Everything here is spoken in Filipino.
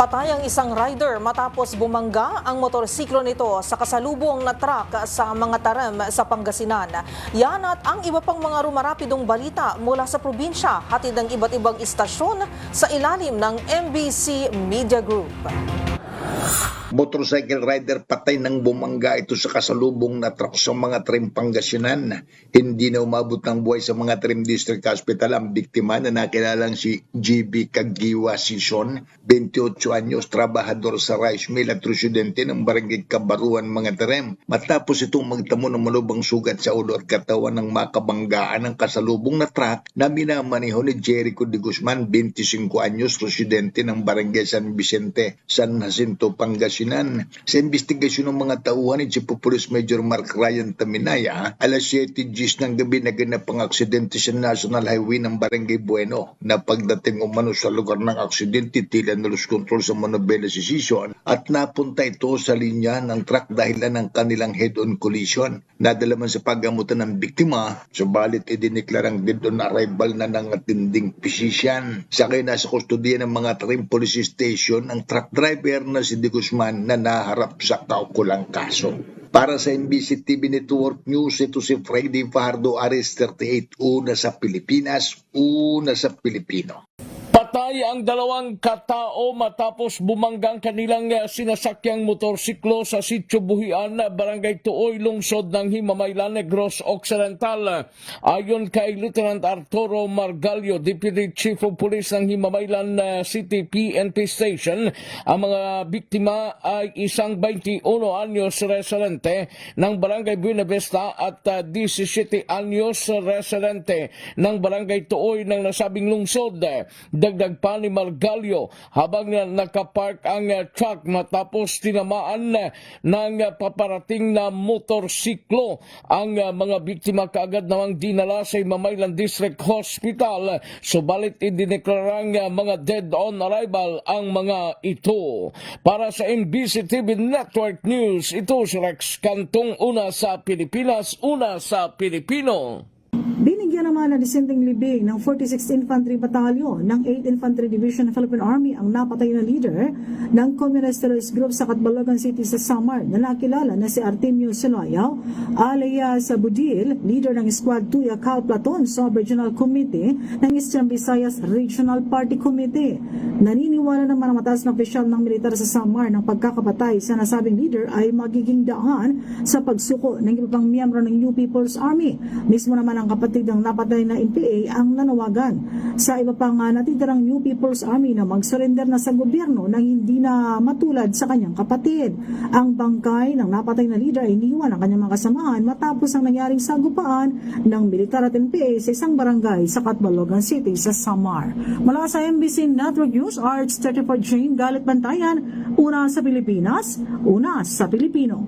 Patay ang isang rider matapos bumangga ang motorsiklo nito sa kasalubong na truck sa mga taram sa Pangasinan. Yan at ang iba pang mga rumarapidong balita mula sa probinsya hatid ng iba't ibang istasyon sa ilalim ng MBC Media Group. Motorcycle rider patay nang bumangga ito sa kasalubong na truck sa mga trim Pangasinan. Hindi na umabot ng buhay sa mga trim district hospital ang biktima na nakilalang si GB Kagiwa Sison, 28 anyos, trabahador sa rice mill at residente ng barangay Kabaruan mga trim. Matapos itong magtamo ng malubang sugat sa ulo at katawan ng makabanggaan ng kasalubong na truck na minamaneho ni Jericho de Guzman, 25 anyos, residente ng barangay San Vicente, San Jacinto, Pangasinan. Sa investigasyon ng mga tauhan ni Chief Police Major Mark Ryan Taminaya, alas 7 Gs ng gabi naganap ang aksidente sa National Highway ng Barangay Bueno na pagdating umano sa lugar ng aksidente tila nalus control sa Monobela si Sison at napunta ito sa linya ng truck dahilan ng kanilang head-on collision. Nadala man sa paggamutan ng biktima, subalit idineklarang dead on arrival na ng atinding physician. Sakay na sa kustodiya ng mga trim police station ang truck driver na si De Guzman na naharap sa kaukulang kaso. Para sa NBC TV Network News, ito si Freddy Fajardo Ares 38, una sa Pilipinas, una sa Pilipino. Patay ang dalawang katao matapos bumanggang kanilang eh, sinasakyang motorsiklo sa Sitio Buhian, Barangay Tuoy, lungsod ng Himamaylan, Negros Occidental. Ayon kay Lieutenant Arturo Margalio, Deputy Chief of Police ng Himamaylan eh, City PNP Station, ang mga biktima ay isang 21 anyos residente ng Barangay Buena Vista at eh, 17 anyos residente ng Barangay Tuoy ng nasabing lungsod. Dagdag pa ni Margalio habang na nakapark ang uh, truck matapos tinamaan uh, ng uh, paparating na motorsiklo. Ang mga biktima kaagad namang dinala sa Mamaylan District Hospital. Subalit idineklarang uh, mga dead on arrival ang mga ito. Para sa NBC TV Network News, ito si Rex Kantong una sa Pilipinas, una sa Pilipino. Binigyan naman ng disenteng libing ng 46th Infantry Battalion ng 8th Infantry Division ng Philippine Army ang napatay na leader ng Communist Terrorist Group sa Catbalogan City sa Samar na nakilala na si Artemio Senoyaw alias Budil, leader ng Squad 2 Yakal Platon sa Regional Committee ng Eastern Visayas Regional Party Committee. Naniniwala ng mga mataas na opisyal ng militar sa Samar ng pagkakapatay sa nasabing leader ay magiging daan sa pagsuko ng iba miyembro ng New People's Army. Mismo naman ang kapatid ng napatay na NPA ang nanawagan sa iba pang natitirang New People's Army na mag-surrender na sa gobyerno nang hindi na matulad sa kanyang kapatid. Ang bangkay ng napatay na leader ay iniwan ng kanyang mga kasamahan matapos ang nangyaring sagupaan ng militar at NPA sa isang barangay sa Catbalogan City sa Samar. Mula sa MBC Network News, Arts 34 Jane Galit Bantayan, una sa Pilipinas, una sa Pilipino.